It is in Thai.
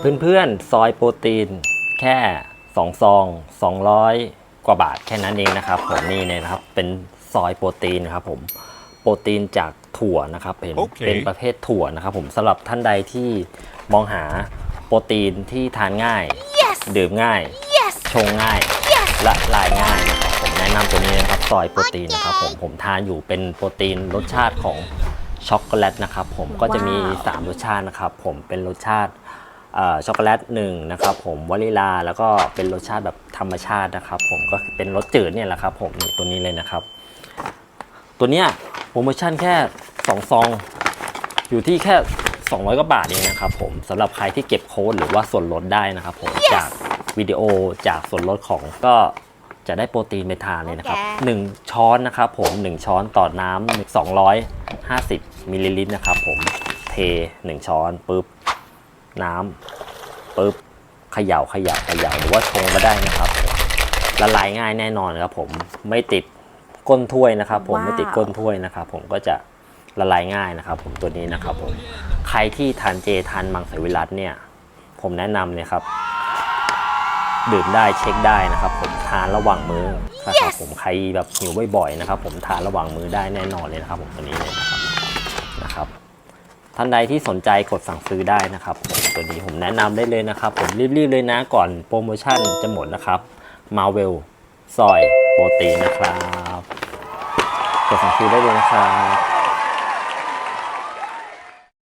เพื่อนๆ ซอยโปรตีนแค่ 2 ซอง 200 กว่าบาทแค่นั้นเองนะครับผมนี่เนี่ยนะครับ เป็นซอยโปรตีนครับผมโปรตีนจากถั่วนะครับเป็นโอเคเป็นประเภทถั่วนะครับผมสำหรับท่านใดที่มองหาโปรตีนที่ทานง่ายดื่มง่ายชงง่ายละลายง่ายนะครับผมแนะนำตัวนี้นะครับซอยโปรตีนนะครับผมผมทานอยู่เป็นโปรตีนรสชาติของช็อกโกแลตนะครับผมก็จะมีว้าว3รสชาตินะครับผมเป็นรสชาติเอ่อ ช็อกโกแลตหนึ่งนะครับผมวานิลาแล้วก็เป็นรสชาติแบบธรรมชาตินะครับ ผมก็คือเป็นรสจืดเนี่ยแหละครับผมนี่ตัวนี้เลยนะครับ ตัวเนี้ยโปรโมชั่นแค่2ซองอยู่ที่แค่ 200กว่าบาทเองนะครับผมสำหรับใครที่เก็บโค้ดหรือว่าส่วนลดได้นะครับผมจากวิดีโอจากส่วนลดของก็จะได้โปรตีนไปทานเลยนะครับโอเค1ช้อนนะครับผม 1 ช้อนต่อน้ำ250มิลลิลิตรนะครับผมเท 1 ช้อนปุ๊บ น้ำปุ๊บเขย่าเขย่าเขย่าหรือว่าชงก็ได้นะครับผมละลายง่ายแน่นอนครับผมไม่ติดก้นถ้วยนะครับ ผมว้าวไม่ติดก้นถ้วยนะครับ ผมก็จะละลายง่ายนะครับ ผมตัวนี้นะครับ ผมใครที่ทานเจทานมังสวิรัตเนี่ย ผมแนะนำเนี่ยครับดื่มได้เช็คได้นะครับ ผมทานระหว่างมื้อนะครับผมใครแบบหิวบ่อยๆนะครับ ผมทานระหว่างมื้อได้แน่นอนเลยนะครับ ผมตัวนี้เลยนะครับนะครับ ท่านใดที่สนใจกดสั่งซื้อได้นะครับ ตัวนี้ผมแนะนำได้เลยนะครับ ผมรีบๆเลยนะก่อนโปรโมชั่นจะหมดนะครับมาเวลซอยโปรตีนนะครับกดสั่งซื้อได้เลยนะครับ